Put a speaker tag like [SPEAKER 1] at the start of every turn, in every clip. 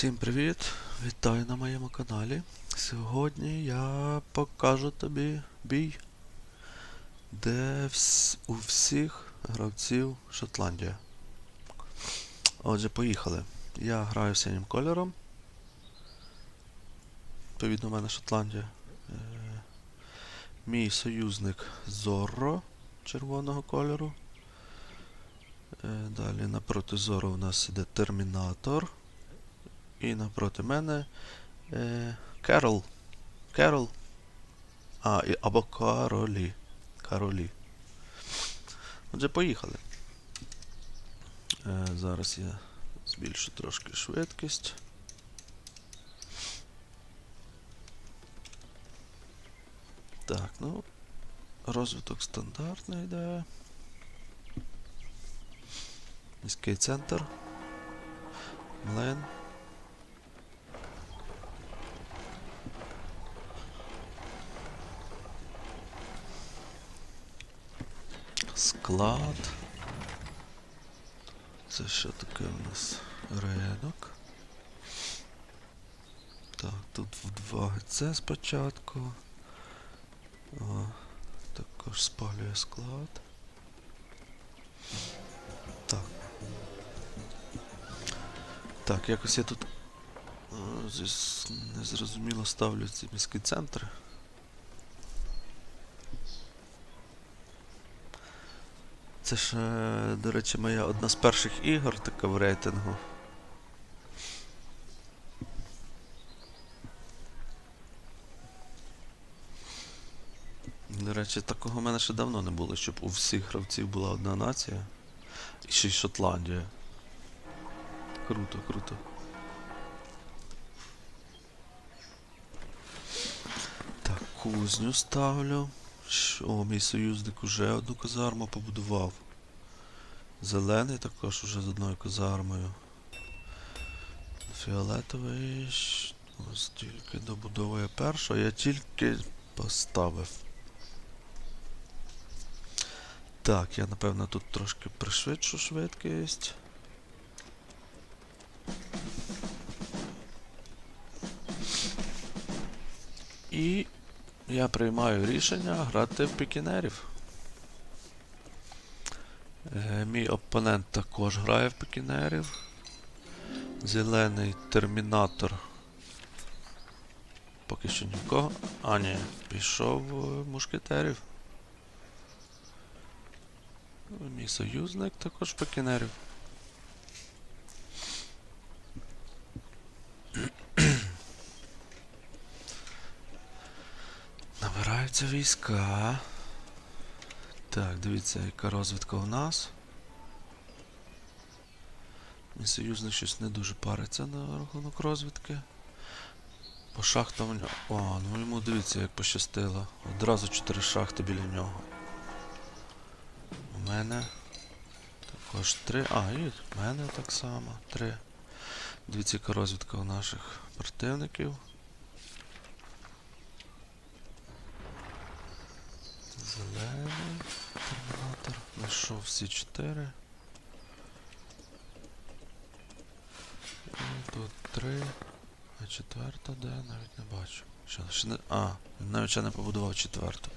[SPEAKER 1] Всім привіт! Вітаю на моєму каналі. Сьогодні я покажу тобі бій, де вс- у всіх гравців Шотландія. Отже, поїхали. Я граю синім кольором. Відповідно, у мене Шотландія. Е, Мій союзник Зорро червоного кольору. Е, Далі напроти Зорро у нас іде Термінатор. І напроти мене е, Керол. Керол. А, і, або Каролі. Каролі. Отже, поїхали. Е, зараз я збільшу трошки швидкість. Так, ну, розвиток стандартний йде. Міський центр. Млин. Склад. Це що таке у нас ринок? Так, тут в 2 ГЦ спочатку. О, також спалює склад. Так. Так, якось я тут о, зі- незрозуміло ставлю ці міські центри. Це ж, е, до речі, моя одна з перших ігор така в рейтингу. До речі, такого в мене ще давно не було, щоб у всіх гравців була одна нація. І ще й Шотландія. Круто, круто. Так, кузню ставлю. О, мій союзник уже одну казарму побудував. Зелений також уже з одною казармою. Фіолетовий. Ось тільки добудовує першу, я тільки поставив. Так, я напевно тут трошки пришвидшу швидкість. І я приймаю рішення грати в пікінерів. Е, мій опонент також грає в пікінерів. Зелений термінатор. Поки що нікого. А, ні, пішов мушкетерів. Мій союзник також пікінерів. Набираються війська. Так, дивіться, яка розвідка у нас. Мій союзник щось не дуже париться на рахунок розвідки. По шахтам у нього. О, ну йому дивіться, як пощастило. Одразу чотири шахти біля нього. У мене також три. А, і в мене так само. Три. Дивіться, яка розвідка у наших противників. Зелений термінатор. Знайшов всі чотири. І тут три. А четверта де? Навіть не бачу. Що, ще не... А, він навіть ще не побудував четверту.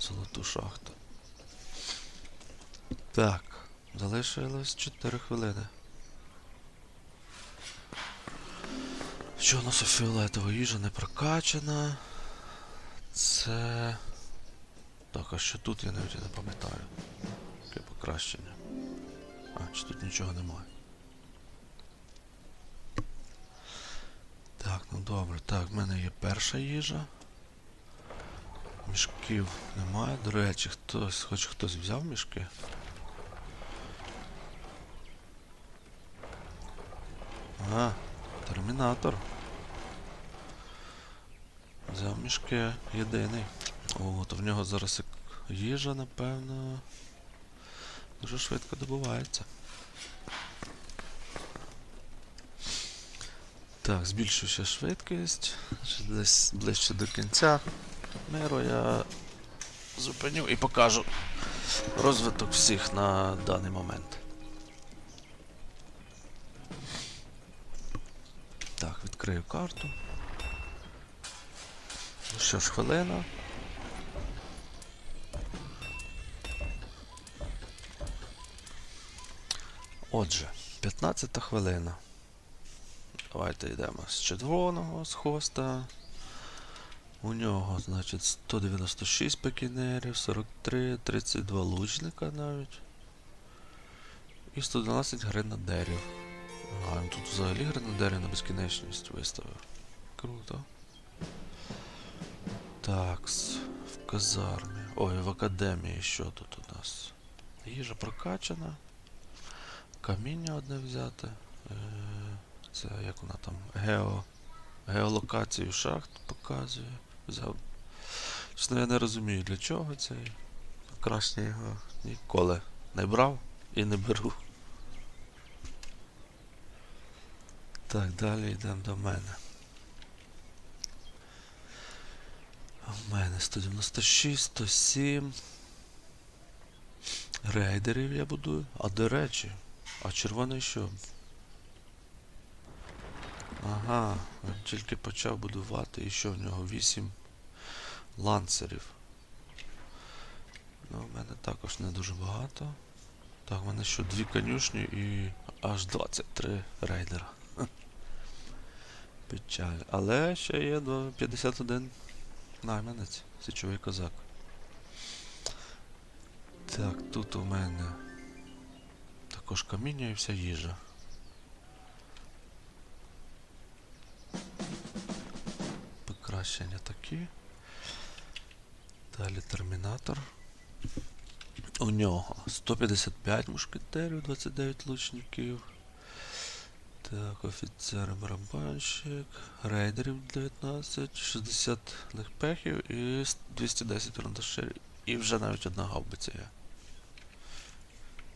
[SPEAKER 1] Золоту шахту. Так, залишилось 4 хвилини. Що у нас фіолетова їжа не прокачана? Це. Так, а що тут я навіть не пам'ятаю. Яке покращення. А, чи тут нічого немає. Так, ну добре. Так, в мене є перша їжа. Мішків немає. До речі, хтось, хоч хтось взяв мішки. А, термінатор. Взяв мішки єдиний. О, то в нього зараз їжа, напевно. Дуже швидко добувається. Так, збільшую ще швидкість. Десь ближче до кінця миру я зупиню і покажу розвиток всіх на даний момент. Так, відкрию карту. Ну що ж, хвилина. Отже, 15 хвилина. Давайте йдемо з червоного, з хоста. У нього, значить, 196 пекінерів, 43, 32 лучника навіть. І 112 гренадерів. А, він тут взагалі гренадерів на безкінечність виставив. Круто. Такс. В казармі. Ой, в академії що тут у нас? Їжа прокачана. Каміння одне взяти. Е, Це як вона там? Гео. Геолокацію шахт показує. Взяв. Чесно, я не розумію для чого цей. Краще його ніколи не брав і не беру. Так, далі йдемо до мене. В мене 196, 107. Рейдерів я будую. А до речі, а червоний що? Ага, він тільки почав будувати і що в нього 8 ланцерів. Ну, в мене також не дуже багато. Так, в мене що дві конюшні і аж 23 рейдера. Печаль. Але ще є 51 найманець, січовий козак. Так, тут у мене також каміння і вся їжа. Покращення такі. Далі термінатор. У нього 155 мушкетерів, 29 лучників. Так, офіцер барабанщик, рейдерів 19, 60 легпехів і 210 рандашерів. І вже навіть одна гаубиця є.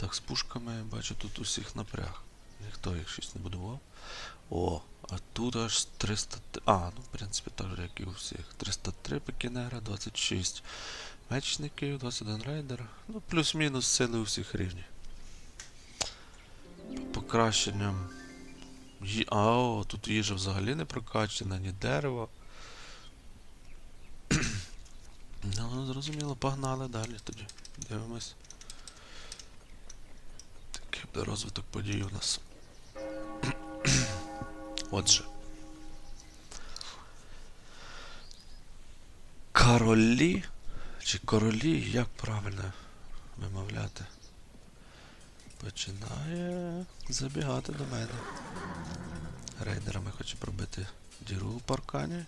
[SPEAKER 1] Так, з пушками бачу тут усіх напряг. Ніхто їх щось не будував. О, а тут аж 300. А, ну в принципі так же, як і у всіх. 303 пекінера, 26 мечників, 21 рейдер. Ну, плюс-мінус сили у всіх рівні. По покращенням. Ї... А, о, тут їжа взагалі не прокачана, ні дерево. ну, зрозуміло, погнали далі тоді. Дивимось. Розвиток подій у нас. Отже. Королі чи королі, як правильно вимовляти? Починає забігати до мене. Рейдерами хоче пробити діру у паркані.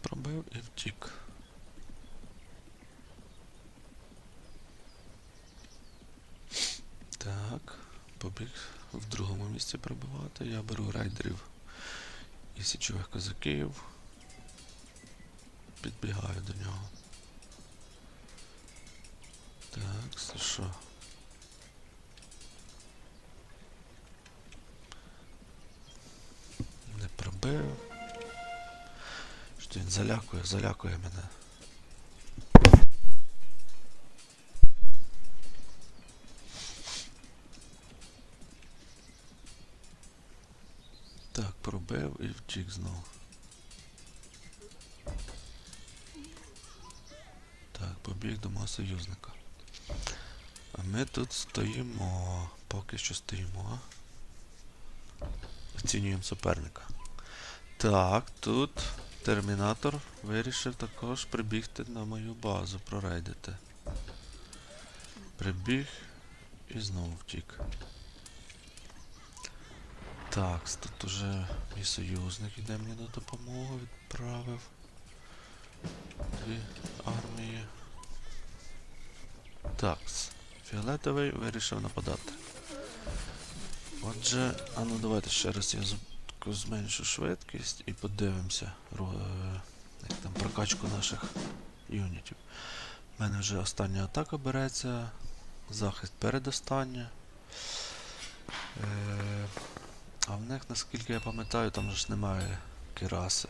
[SPEAKER 1] Пробив і втік. Так, побіг в другому місці пробивати. Я беру рейдерів і січових козаків. Підбігаю до нього. Так, це що? Не пробив. Що він залякує, залякує мене. Втік знову. Так, побіг до мого союзника. А ми тут стоїмо. Поки що стоїмо. Оцінюємо суперника. Так, тут термінатор вирішив також прибігти на мою базу, прорейдити. Прибіг і знову втік. Так, тут уже мій союзник іде мені на допомогу, відправив дві армії. Такс. Фіолетовий вирішив нападати. Отже, а ну давайте ще раз я зменшу швидкість і подивимося е, як там прокачку наших юнітів. У мене вже остання атака береться, захист передостання. Е, а в них, наскільки я пам'ятаю, там же ж немає кераси.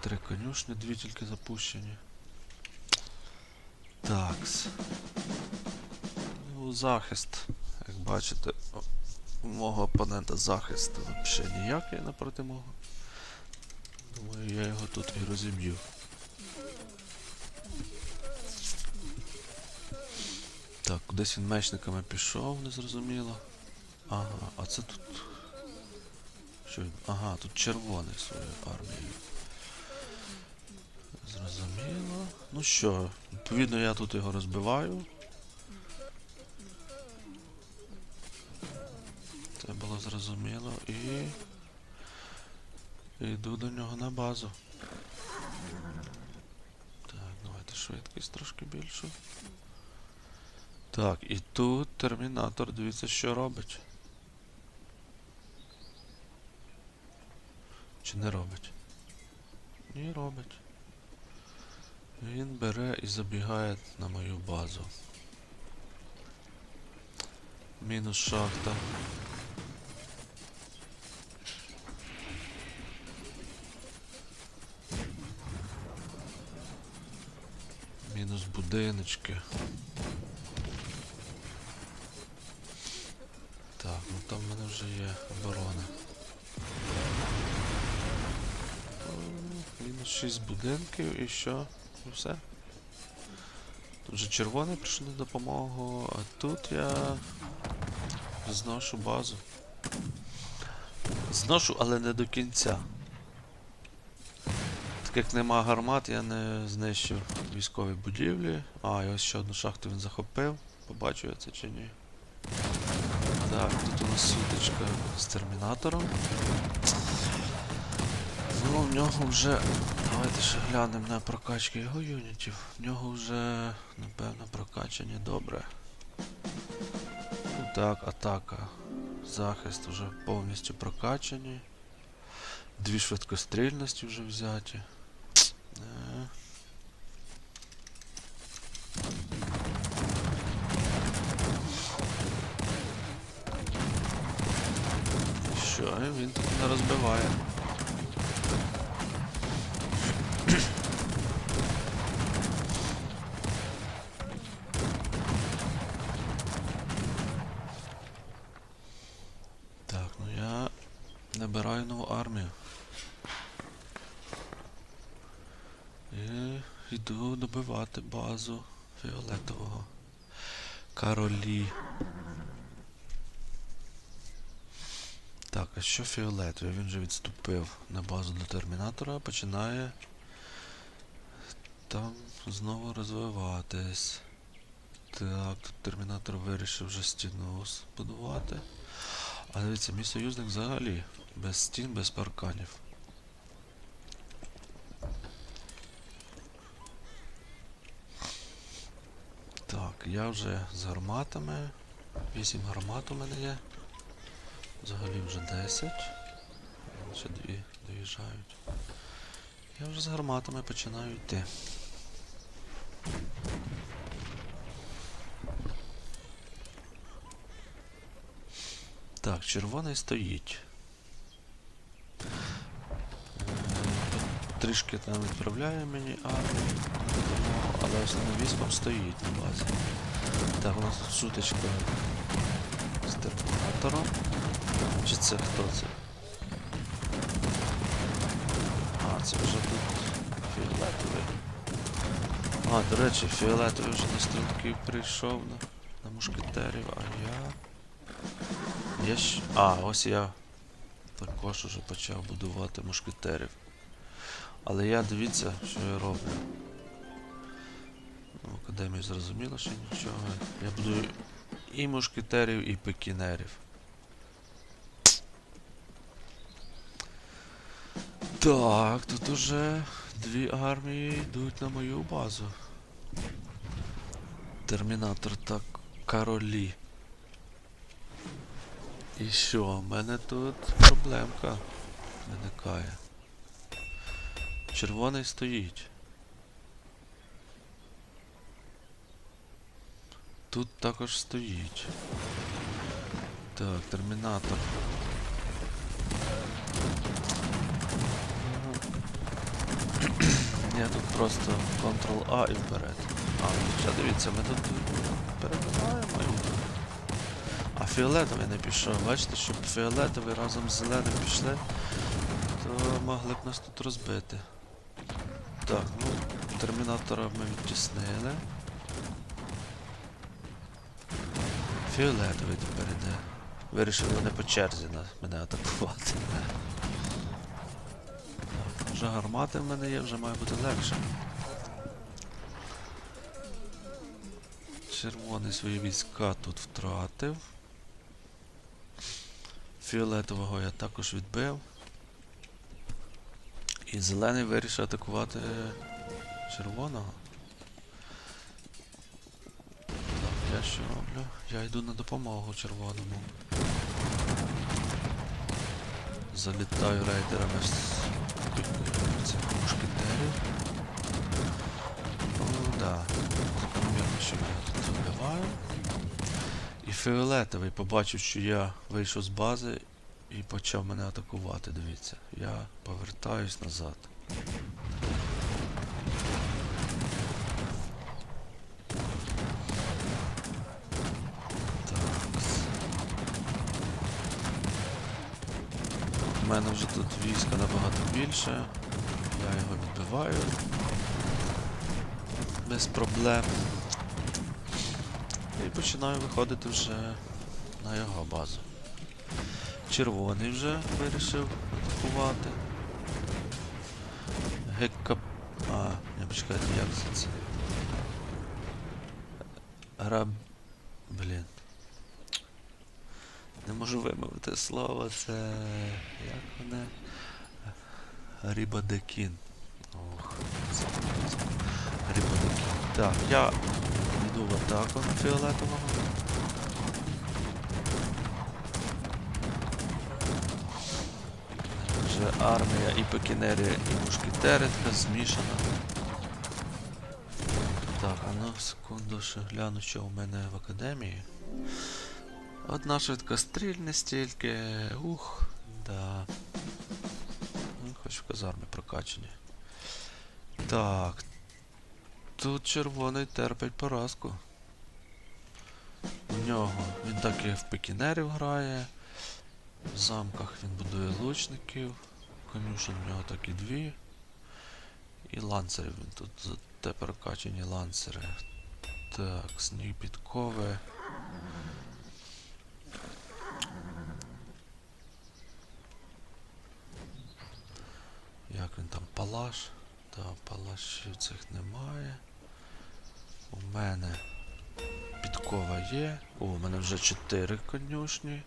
[SPEAKER 1] Три конюшні, дві тільки запущені. Такс. Ну, захист Як бачите, у мого опонента захист взагалі ніякий напроти мого. Думаю, я його тут і розіб'ю. Так, кудись він мечниками пішов, незрозуміло. Ага, а це тут. Що? Ага, тут червоний свою армію. Зрозуміло. Ну що, відповідно я тут його розбиваю. Це було зрозуміло і. Йду до нього на базу. Так, давайте швидкість трошки більшу. Так, і тут термінатор, дивіться, що робить. Чи не робить? Ні, робить. Він бере і забігає на мою базу. Мінус шахта. Мінус будиночки. Так, ну там в мене вже є оборона. 6 будинків і що? І все. Тут вже червоний прийшов на допомогу, а тут я зношу базу. Зношу, але не до кінця. Так як нема гармат, я не знищив військові будівлі. А, і ось ще одну шахту він захопив. Побачу я це чи ні. Так, тут у нас сутичка з термінатором. Ну, в нього вже. Давайте ще глянемо на прокачки його юнітів. В нього вже, напевно, прокачані добре. Ну так, атака. Захист вже повністю прокачані. Дві швидкострільності вже взяті. Е. Що, він тут не розбиває. Так, ну я набираю нову армію. І добивати базу фіолетового королі. Так, а що фіолетовий? Він же відступив на базу до термінатора, починає там знову розвиватись. Так, тут термінатор вирішив вже стіну збудувати. А дивіться, мій союзник взагалі без стін, без парканів. Так, я вже з гарматами. 8 гармат у мене є. Взагалі вже 10. Ще дві доїжджають. Я вже з гарматами починаю йти. Так, червоний стоїть. Е, тут Трішки там відправляє мені армію, але основним військом стоїть на базі. Так, у нас тут сутичка з термінатором. Чи це хто це? А, це вже тут фіолетовий. А, до речі, фіолетовий вже на стрілків прийшов на, на мушкетерів, а я. Я ж. А, ось я також уже почав будувати мушкетерів. Але я дивіться, що я роблю. Ну, в академії зрозуміло, що нічого. Я буду і мушкетерів, і пекінерів. Так, тут уже дві армії йдуть на мою базу. Термінатор та королі. І що, в мене тут проблемка виникає. Червоний стоїть. Тут також стоїть. Так, термінатор. Ага. Я тут просто Ctrl-A і вперед. А, ну, ще дивіться, ми тут перебиваємо. А фіолетовий не пішов. Бачите, щоб фіолетовий разом з зеленим пішли, то могли б нас тут розбити. Так, ну, термінатора ми відтіснили. Фіолетовий тепер іде. Вирішили вони по черзі на мене атакувати. Так, вже гармати в мене є, вже має бути легше. Червоний свої війська тут втратив. Фіолетового я також відбив. І зелений вирішив атакувати червоного. Так, я що роблю? Я йду на допомогу червоному. Залітаю рейдерами цих мушкетерів. Ну да. Закономірно, що я тут вбиваю. І фіолетовий побачив, що я вийшов з бази і почав мене атакувати, дивіться. Я повертаюсь назад. У мене вже тут війська набагато більше. Я його відбиваю. Без проблем. І починаю виходити вже на його базу. Червоний вже вирішив атакувати. Гекка... А, не почекайте, як це це? Раб... Блін. Не можу вимовити слово, це... Як вони? Рібадекін. Ох, це Рібадекін. Так, я йду в атаку на фіолетового. Вже армія і пекінери, і мушкетери змішана. Так, ну секунду ще гляну, що у мене в академії. Одна швидкострільність тільки. Ух, да. Ну, хоч в казармі прокачані. Так. Тут червоний терпить поразку. У нього він так і в пекінерів грає. В замках він будує лучників. Конюшен в нього так і дві. І ланцерів він тут зате прокачані ланцери. Так, сніг підкови. Як він там палаш? Та палашів цих немає. У мене підкова є. О, у мене вже 4 конюшні.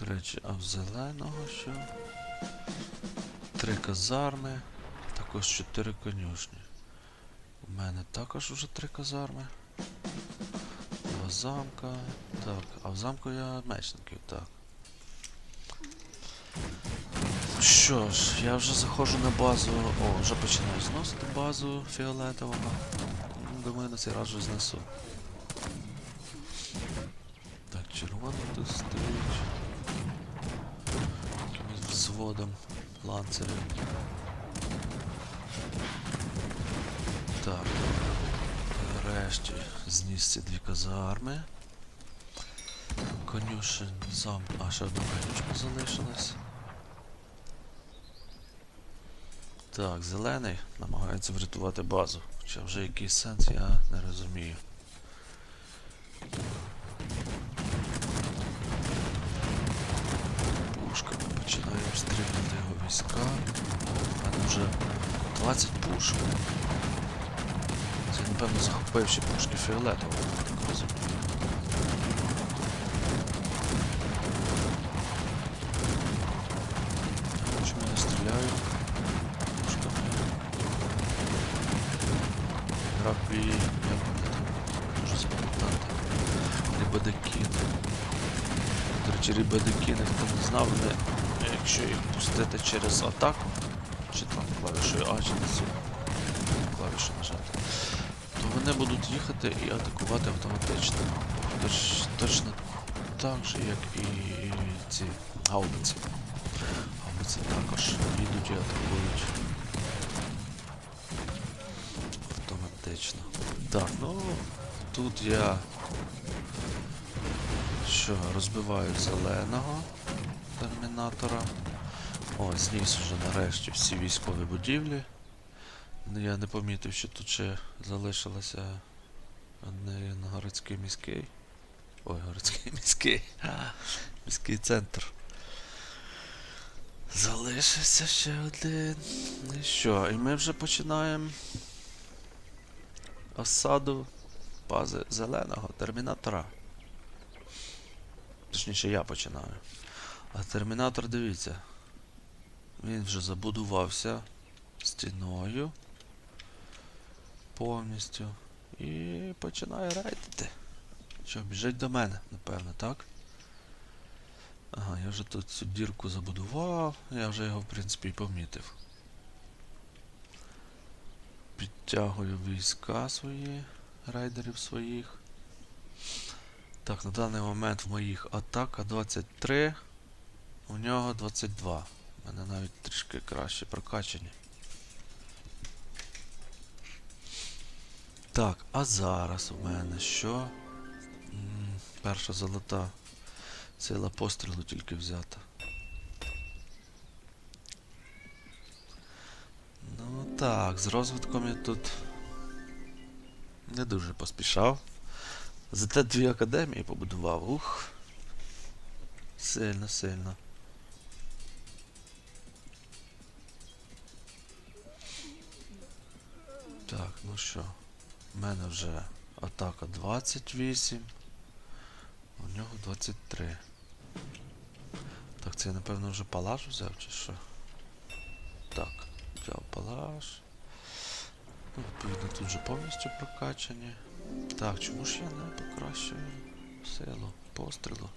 [SPEAKER 1] До речі, а в зеленого що? Три казарми. Також 4 конюшні. У мене також вже три казарми. Два замка. Так, а в замку я мечників, так. Що ж, я вже заходжу на базу. О, вже починаю зносити базу фіолетового. Думаю, на цей раз вже знесу. Так, червоний тут стоїть. Якимось взводом. Так. Нарешті зніс ці дві казарми. Конюшен зам. А, ще одна конюшка залишилась. Так, зелений намагається врятувати базу. Хоча вже який сенс я не розумію. Пушка починає обстрілювати його війська. У вже 20 пушок. Це, напевно, захопивши пушки фіолетового, так я стріляю? Пушками. Грабі, як вони там, можу. До речі, рібадекіни, хто не знав, вони, їх пустити через атаку, чи там клавішою А, чи цю клавішу нажати, то вони будуть їхати і атакувати автоматично. Точ, точно так же, як і ці гаубиці. Гаубиці також їдуть і атакують. Автоматично. Так, ну тут я що, розбиваю зеленого термінатора. О, зніс вже нарешті всі військові будівлі. Ну, Я не помітив, що тут ще залишилося один городський міський. Ой, городський міський. Міський центр. Залишився ще один. І що? І ми вже починаємо осаду бази зеленого термінатора. Точніше, я починаю. А термінатор, дивіться. Він вже забудувався стіною повністю. І починає рейдити. Що, біжить до мене, напевно, так? Ага, я вже тут цю дірку забудував, я вже його, в принципі, і помітив. Підтягую війська свої, рейдерів своїх. Так, на даний момент в моїх атака 23, у нього 22. У мене навіть трішки краще прокачані. Так, а зараз у мене що? Перша золота сила пострілу тільки взята. Ну так, з розвитком я тут не дуже поспішав. Зате дві академії побудував. Ух. Сильно, сильно. Так, ну що. У мене вже атака 28. У нього 23. Так, це я напевно вже палаш взяв чи що? Так, взяв палаш. Ну, відповідно, тут вже повністю прокачані. Так, чому ж я не покращую силу пострілу?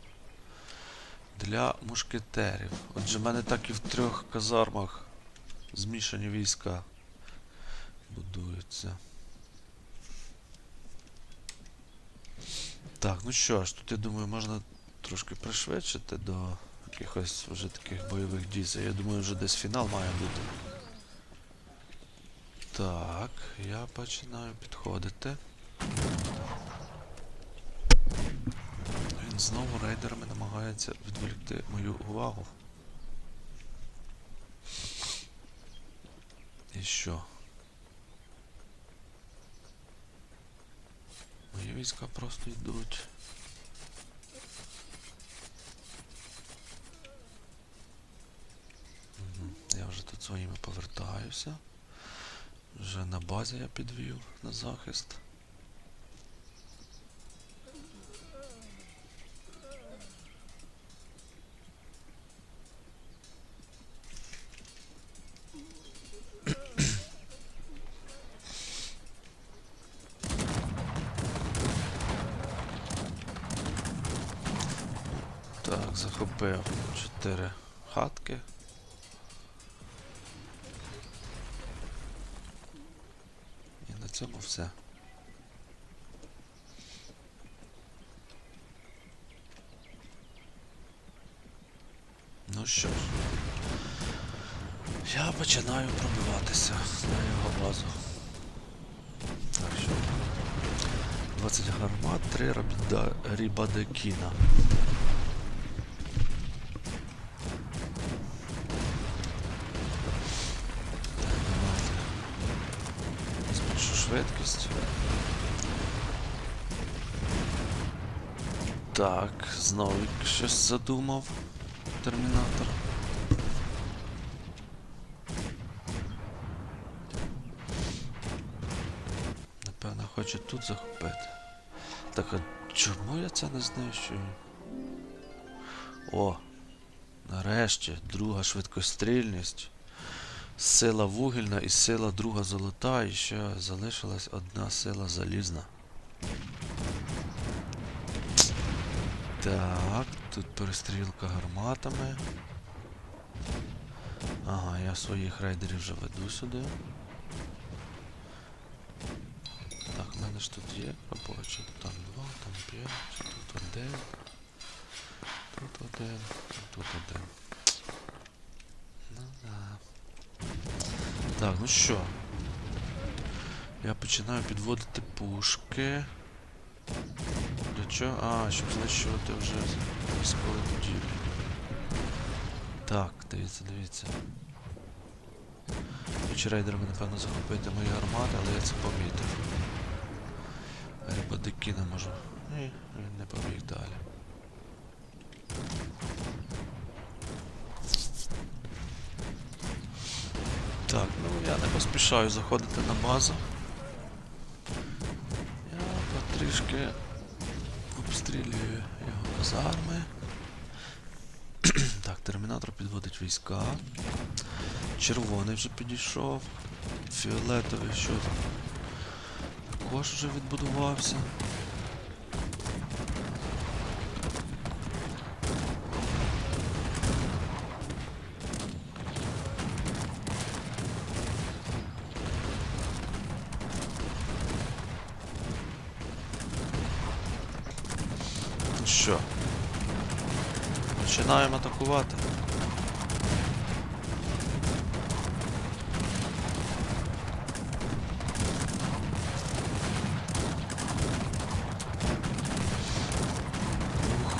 [SPEAKER 1] Для мушкетерів. Отже, в мене так і в трьох казармах змішані війська будуються. Так, ну що ж, тут я думаю, можна трошки пришвидшити до якихось вже таких бойових дій. Я думаю, вже десь фінал має бути. Так, я починаю підходити. Він знову рейдерами намагається відволікти мою увагу. І що? Війська просто йдуть. Я вже тут своїми повертаюся. Вже на базі я підвів на захист. Цьому все. Ну що ж, я починаю пробиватися на його базу. Так що. 20 гармат, 3 рабіда, рібадекіна. Так, знову щось задумав. Термінатор. Напевно, хоче тут захопити. Так, а чому я це не знищую? О! Нарешті, друга швидкострільність. Сила вугільна і сила друга золота, і ще залишилась одна сила залізна. Так, тут перестрілка гарматами. Ага, я своїх рейдерів вже веду сюди. Так, в мене ж тут є робочі. Там два, там п'ять, тут один. Тут один, тут один. Ну да. Так, ну що? Я починаю підводити пушки. Для що? А, щоб знищувати вже військові будівлі. Так, дивіться, дивіться. Рейдерами, напевно, захопити мої гармати, але я це помітив. Рибадики не можу. Ні, він не побіг далі. Так, ну я не поспішаю заходити на базу. Потрішки обстрілюю його казарми. так, термінатор підводить війська. Червоний вже підійшов. Фіолетовий що там? Також вже відбудувався. Ух,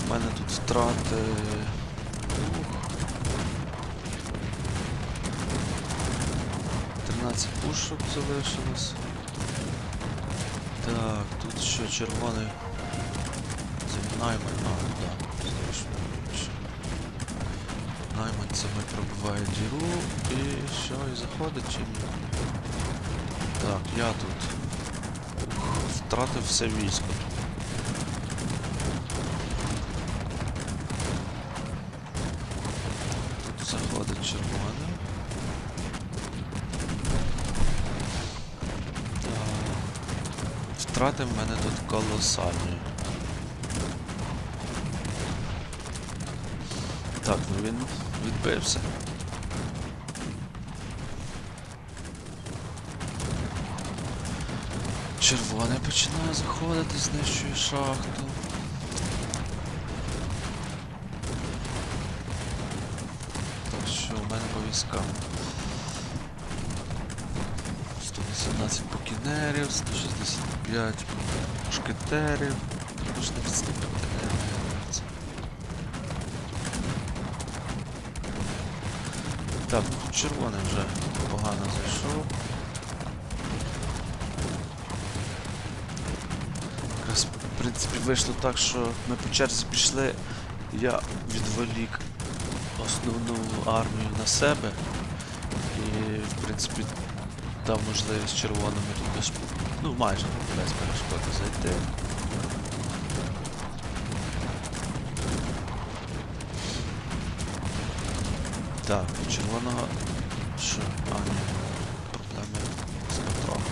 [SPEAKER 1] в мене тут втрати. Ух. 13 пушок залишилось. Так, тут що червоний. Найман, а, да, Найманцями пробиває діру і що, і заходить чи ні? Так, я тут втратив все військо. Тут заходить червоний. Втрати в мене тут колосальні. Так, ну він відбився. Червоний починає заходити, знищує шахту. Так що у мене по військам. 118 покінерів, 165 мушкетерів. Можна відступити. Червоний вже погано зайшов. Якраз, в принципі, вийшло так, що ми по черзі пішли, я відволік основну армію на себе і, в принципі, дав можливість червоному тут ну, майже без перешкоди зайти. Так, червоного. Що? А, ні. Проблеми з контролем.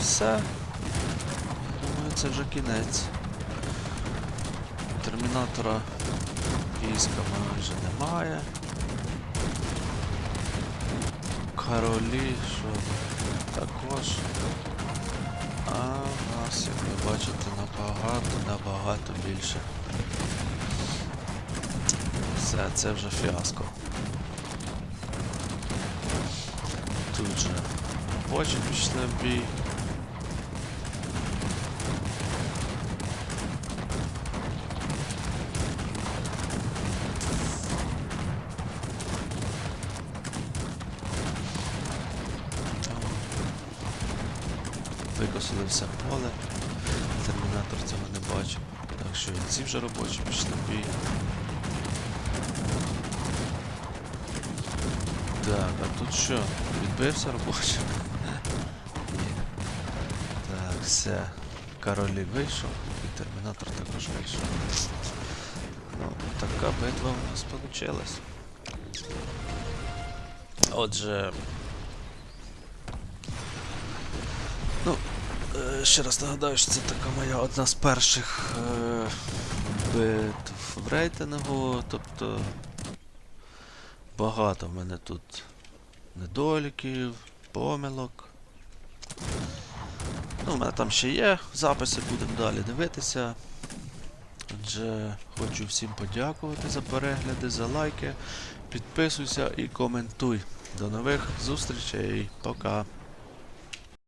[SPEAKER 1] Все. Я думаю, це вже кінець. Термінатора війська майже немає. Королі, що також. А в нас, як ви бачите, набагато, набагато більше. Все, це вже фіаско. Тут же робочі пішли в бій. Викосили все поле. Термінатор цього не бачив. Так що і ці вже робочі пішли бій. Так, а тут що? Відбився робочий? Ні. Так, все. Королі вийшов і термінатор також вийшов. Ну, така битва у нас вийшла. Отже. Ну, е, ще раз нагадаю, що це така моя одна з перших е, битв в рейтингу, тобто Багато в мене тут недоліків, помилок. Ну, у мене там ще є записи, будемо далі дивитися. Отже, хочу всім подякувати за перегляди, за лайки. Підписуйся і коментуй. До нових зустрічей. Пока.